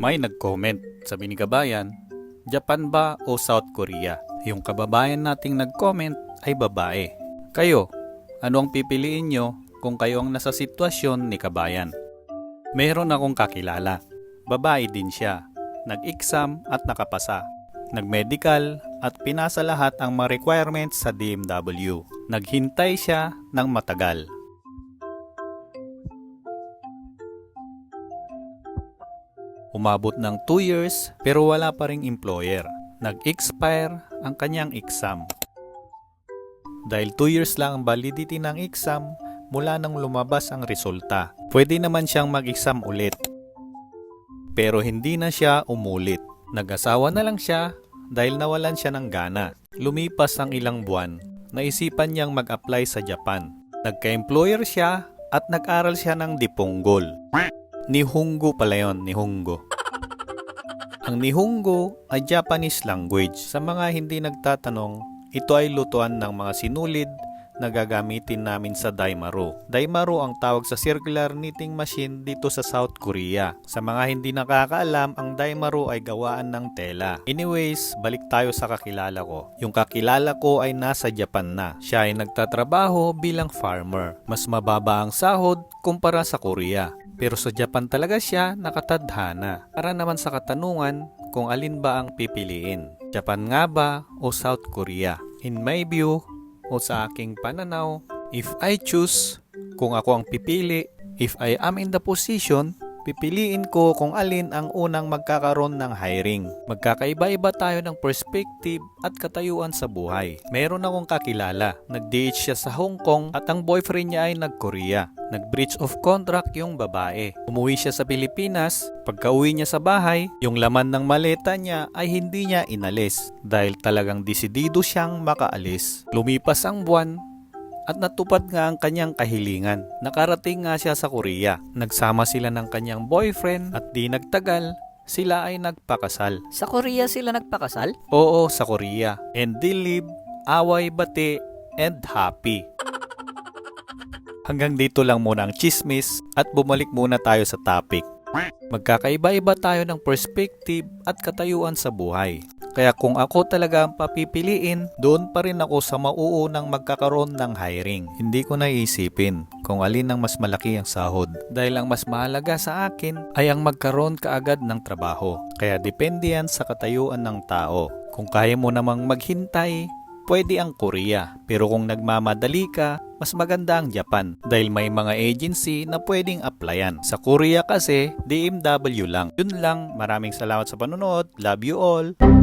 May nag-comment, sabi ni kabayan, Japan ba o South Korea? Yung kababayan nating nag-comment ay babae. Kayo, ano ang pipiliin nyo kung kayo ang nasa sitwasyon ni kabayan? Meron akong kakilala. Babae din siya. Nag-exam at nakapasa. Nag-medical at pinasa lahat ang mga requirements sa DMW. Naghintay siya ng matagal. Umabot ng 2 years pero wala pa ring employer. Nag-expire ang kanyang exam. Dahil 2 years lang ang validity ng exam mula nang lumabas ang resulta. Pwede naman siyang mag-exam ulit. Pero hindi na siya umulit. Nag-asawa na lang siya dahil nawalan siya ng gana. Lumipas ang ilang buwan, naisipan niyang mag-apply sa Japan. Nagka-employer siya at nag-aral siya ng Diponggol. Nihongo pala yun, Nihongo. Ang Nihongo ay Japanese language. Sa mga hindi nagtatanong, ito ay lutuan ng mga sinulid na gagamitin namin sa Daimaro. Daimaro ang tawag sa circular knitting machine dito sa South Korea. Sa mga hindi nakakaalam, ang Daimaro ay gawaan ng tela. Anyways, balik tayo sa kakilala ko. Yung kakilala ko ay nasa Japan na. Siya ay nagtatrabaho bilang farmer. Mas mababa ang sahod kumpara sa Korea. Pero sa Japan talaga siya nakatadhana. Para naman sa katanungan kung alin ba ang pipiliin. Japan nga ba o South Korea? In my view, o sa aking pananaw, if I choose, kung ako ang pipili, if I am in the position, pipiliin ko kung alin ang unang magkakaroon ng hiring. Magkakaiba-iba tayo ng perspective at katayuan sa buhay. Meron akong kakilala, nag-DH siya sa Hong Kong at ang boyfriend niya ay nag-Korea. Nag-breach of contract yung babae. Umuwi siya sa Pilipinas. Pagka-uwi niya sa bahay, yung laman ng maleta niya ay hindi niya inalis dahil talagang desidido siyang makaalis. Lumipas ang buwan at natupad nga ang kanyang kahilingan. Nakarating nga siya sa Korea. Nagsama sila ng kanyang boyfriend at di nagtagal, sila ay nagpakasal. Sa Korea sila nagpakasal? Oo, sa Korea. And they live away bate and happy. Hanggang dito lang muna ang chismis at bumalik muna tayo sa topic. Magkakaiba-iba tayo ng perspective at katayuan sa buhay. Kaya kung ako talaga ang papipiliin, doon pa rin ako sa mauunang magkakaroon ng hiring. Hindi ko naisipin kung alin ang mas malaki ang sahod. Dahil ang mas mahalaga sa akin ay ang magkaroon kaagad ng trabaho. Kaya depende yan sa katayuan ng tao. Kung kaya mo namang maghintay, pwede ang Korea. Pero kung nagmamadali ka, mas maganda ang Japan dahil may mga agency na pwedeng applyan. Sa Korea kasi, DMW lang. Yun lang, maraming salamat sa panonood. Love you all!